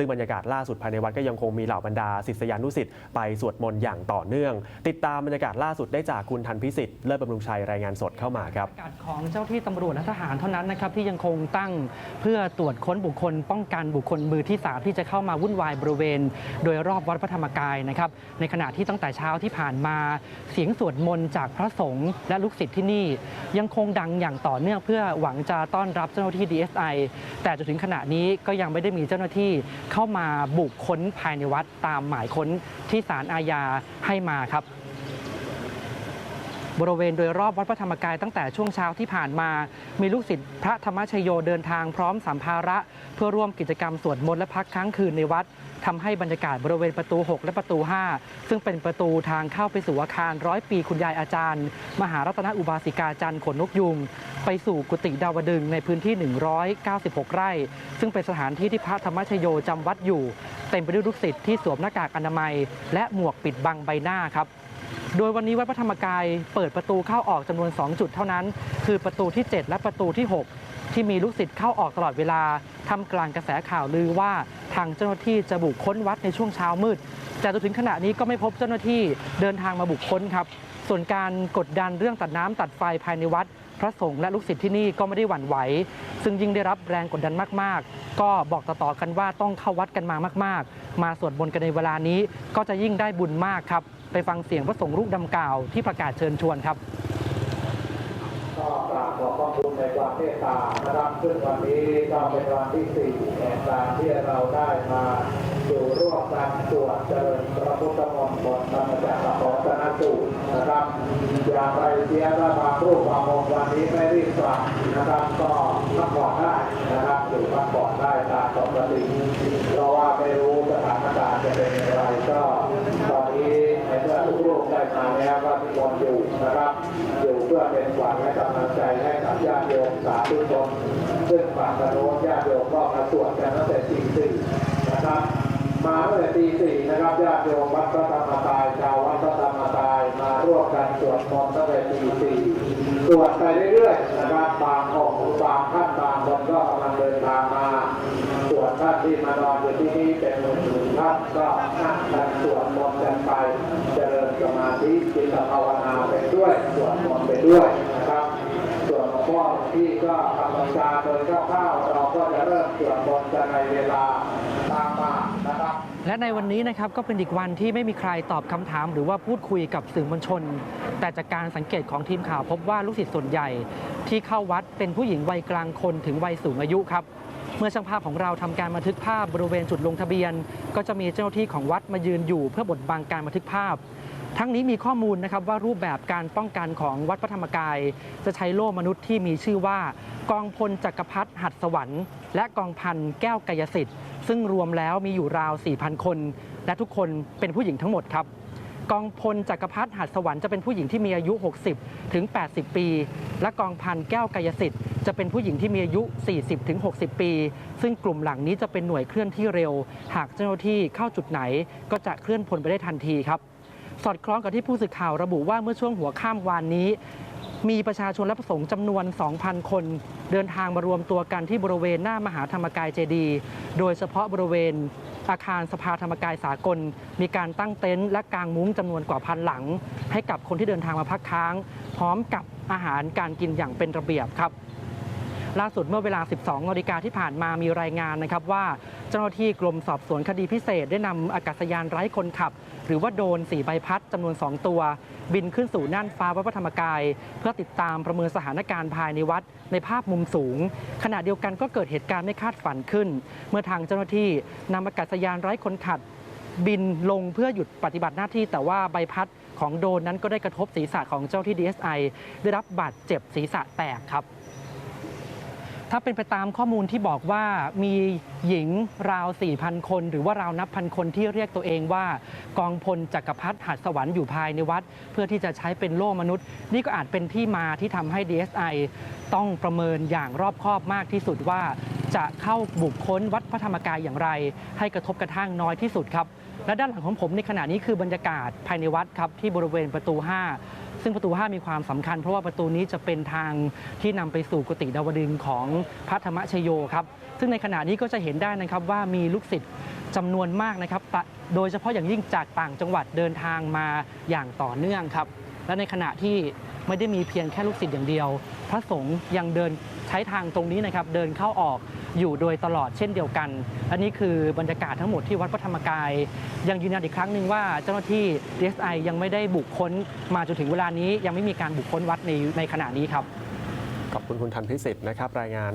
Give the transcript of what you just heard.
ซึ่งบรรยากาศล่าสุดภายในวัดก็ยังคงมีเหล่าบรรดาศิษยานุศิษย์ไปสวดมนต์อย่างต่อเนื่อง ติดตามบรรยากาศล่าสุดได้จากคุณทันพิสิทธิ์เลิศบำรุงชัยรายงานสดเข้ามาครับบรรยากาศของเจ้าที่ตำรวจและทหารเท่านั้นนะครับที่ยังคงตั้งเพื่อตรวจค้นบุคคล ป้องกันบุคคลมือที่สามที่จะเข้ามาวุ่นวายบริเวณ โดยรอบวัดพระธรรมกายนะครับในขณะที่ตั้งแต่เช้าที่ผ่านมาเสียงสวดมนต์จากพระสงฆ์และลูกศิษย์ที่นี่ ยังคงดังอย่างต่อเนื่องเพื่อหวังจะต้อนรับเจ้าหน้าที่ DSI แต่จนถึงขณะนี้ก็ยังไม่ได้มีเจ้าหน้าที่เข้ามาบุกค้นภายในวัดตามหมายค้นที่สารอาญาให้มาครับ บริเวณโดยรอบวัดพระธรรมกายตั้งแต่ช่วงเช้าที่ผ่านมา มีลูกศิษย์พระธรรมชโยเดินทางพร้อมสัมภาระ เพื่อร่วมกิจกรรมสวดมนต์และพักค้างคืนในวัดทำให้บรรยากาศบริเวณประตู 6 และประตู 5 ซึ่งเป็นประตูทางเข้าไปสู่อาคารร้อยปีคุณยายอาจารย์ มหารัตนอุบาสิกาจันทร์ขนนกยุง ไปสู่กุฏิดาวดึงในพื้นที่ 196 ไร่ ซึ่งเป็นสถานที่ที่พระธรรมชโยจำวัดอยู่ เต็มไปด้วยลูกศิษย์ที่สวมหน้ากากอนามัย และหมวกปิดบังใบหน้าครับ โดยวันนี้วัดพระธรรมกายเปิดประตูเข้าออกจำนวน 2 จุดเท่านั้น คือประตูที่ 7 และประตูที่ 6 ที่มีลูกศิษย์เข้าออกตลอดเวลาทำกลางกระแสข่าวลือว่าทางเจ้าหน้าที่จะบุกค้นวัดในช่วงเช้ามืดแต่จนถึงขณะนี้ก็ไม่พบเจ้าหน้าที่เดินทางมาบุกค้นครับ ส่วนการกดดันเรื่องตัดน้ำตัดไฟภายในวัด พระสงฆ์และลูกศิษย์ที่นี่ก็ไม่ได้หวั่นไหว ซึ่งยิ่งได้รับแรงกดดันมาก ๆ ก็บอกต่อๆกันว่าต้องเข้าวัดกันมามาก ๆ มาสวดมนต์กันในเวลานี้ก็จะยิ่งได้บุญมากครับ ไปฟังเสียงพระสงฆ์รูปดำกล่าวที่ประกาศเชิญชวนครับก็กราบขอบพระคุณในความเมตตานะครับซึ่งวันนี้ก็เป็นวันที่สี่แห่งการที่เราได้มาอยู่ร่วมกันสวดเจริญพระพุทธมนต์บทธรรมจักรของสนสูตรนะครับอย่าไรเสียถ้าบางรูปบางองค์วันนี้ไม่รีบกลับนะครับก็พักผ่อนได้นะครับอยู่พักผ่อนได้ตามปกติเพราะว่าไม่รู้สถานการณ์จะเป็นอย่างไรก็ตอนนี้ในเมื่อทุกรูป ได้มาแล้วก็ทุกคนอยู่นะครับ อยู่เพื่อเป็นขวัญและกำลังใจให้กับญาติโยมสาธุชนซึ่งฝั่งกระโน้ญาติโยมก็มาสวดกันตั้งแต่ตีสี่นะครับ มาตั้งแต่ตีสี่นะครับญาติโยมวัดพระธรรมกายชาววัดพระธรรมกายมาร่วมกันสวดมนต์ตั้งแต่ตีสี่สวดไปเรื่อยๆนะครับบางองค์บางท่านบางคนก็กำลังเดินทางมาส่วนท่านที่มานอนอยู่ที่นี่เป็นหนึ่งท่านก็นั่งกันสวดมนต์กันไปเจริญสมาธิจิ ตภาวนาไปด้วยสวดมนต์ไปด้วยนะครับส่วนหลวงพ่อที่ก็กำลังจาโดยคร่าวๆเราก็จะเริ่มสวดมนต์ในเวลาตามมานะครับและในวันนี้นะครับก็เป็นอีกวันที่ไม่มีใครตอบคำถาม หรือว่าพูดคุยกับสื่อมวลชน แต่จากการสังเกตของทีมข่าวพบว่าลูกศิษย์ส่วนใหญ่ ที่เข้าวัดเป็นผู้หญิงวัยกลางคนถึงวัยสูงอายุครับเมื่อช่างภาพของเราทำการบันทึกภาพบริเวณจุดลงทะเบียน ก็จะมีเจ้าหน้าที่ของวัดมายืนอยู่เพื่อบดบังการบันทึกภาพ ทั้งนี้มีข้อมูลนะครับว่ารูปแบบการป้องกันของวัดพระธรรมกาย จะใช้โล่มนุษย์ที่มีชื่อว่า กองพลจักรพรรดิหัดสวรรค์และกองพันแก้วกายสิทธิ์ ซึ่งรวมแล้วมีอยู่ราว 4,000 คน และทุกคนเป็นผู้หญิงทั้งหมดครับกองพลจักรพรรดิหัดสวรรค์จะเป็นผู้หญิงที่มีอายุ 60 ถึง 80 ปี และกองพันแก้วกายสิทธิ์ จะเป็นผู้หญิงที่มีอายุ 40 ถึง 60 ปี ซึ่งกลุ่มหลังนี้จะเป็นหน่วยเคลื่อนที่เร็ว หากเจ้าหน้าที่เข้าจุดไหน ก็จะเคลื่อนพลไปได้ทันทีครับ สอดคล้องกับที่ผู้สื่อข่าวระบุว่าเมื่อช่วงหัวค่ำวานนี้ มีประชาชนและประสงค์จำนวน 2,000 คน เดินทางมารวมตัวกันที่บริเวณหน้ามหาธรรมกายเจดีโดยเฉพาะบริเวณอาคารสภาธรรมกายสากล มีการตั้งเต็นท์และกางมุ้งจำนวนกว่าพันหลัง ให้กับคนที่เดินทางมาพักค้าง พร้อมกับอาหารการกินอย่างเป็นระเบียบครับล่าสุดเมื่อเวลา 12นาฬิกาที่ผ่านมามีรายงานนะครับว่า เจ้าหน้าที่กรมสอบสวนคดีพิเศษได้นำอากาศยานไร้คนขับ หรือว่าโดรน4ใบพัดจำนวน 2 ตัว บินขึ้นสู่น่านฟ้าวัดพระธรรมกาย เพื่อติดตามประเมินสถานการณ์ภายในวัดในภาพมุมสูง ขณะเดียวกันก็เกิดเหตุการณ์ไม่คาดฝันขึ้น เมื่อทางเจ้าหน้าที่นำอากาศยานไร้คนขับบินลงเพื่อหยุดปฏิบัติหน้าที่ แต่ว่าใบพัดของโดรนนั้นก็ได้กระทบศีรษะของเจ้าที่ DSI ได้รับบาดเจ็บศีรษะแตกครับ ถ้าเป็นไปตามข้อมูลที่บอกว่ามีหญิงราว 4,000 คน หรือว่าราวนับพันคนที่เรียกตัวเองว่า กองพลจักรพรรดิหัดสวรรค์อยู่ภายในวัด เพื่อที่จะใช้เป็นโล่มนุษย์ นี่ก็อาจเป็นที่มาที่ทำให้ DSI ต้องประเมินอย่างรอบคอบมากที่สุดว่า จะเข้าบุกค้นวัดพระธรรมกายอย่างไร ให้กระทบกระทั่งน้อยที่สุดครับ และด้านหลังของผมในขณะนี้คือบรรยากาศภายในวัดครับที่บริเวณประตู 5 ซึ่งประตู 5 มีความสำคัญ เพราะว่าประตูนี้จะเป็นทางที่นำไปสู่กุฏิดาวดึงของพระธรรมชโยครับ ซึ่งในขณะนี้ก็จะเห็นได้นะครับว่ามีลูกศิษย์จำนวนมากนะครับ โดยเฉพาะอย่างยิ่งจากต่างจังหวัดเดินทางมาอย่างต่อเนื่องครับ และในขณะที่ไม่ได้มีเพียงแค่ลูกศิษย์อย่างเดียว พระสงฆ์ยังเดินใช้ทางตรงนี้นะครับ เดินเข้าออกอยู่โดยตลอดเช่นเดียวกัน อันนี้คือบรรยากาศทั้งหมดที่วัดพระธรรมกาย ยังยืนยันอีกครั้งหนึ่งว่าเจ้าหน้าที่ DSI ยังไม่ได้บุกค้นมาจนถึงเวลานี้ยังไม่มีการบุกค้นวัดในในขณะนี้ครับขอบคุณคุณทันพิสิทธิ์นะครับรายงาน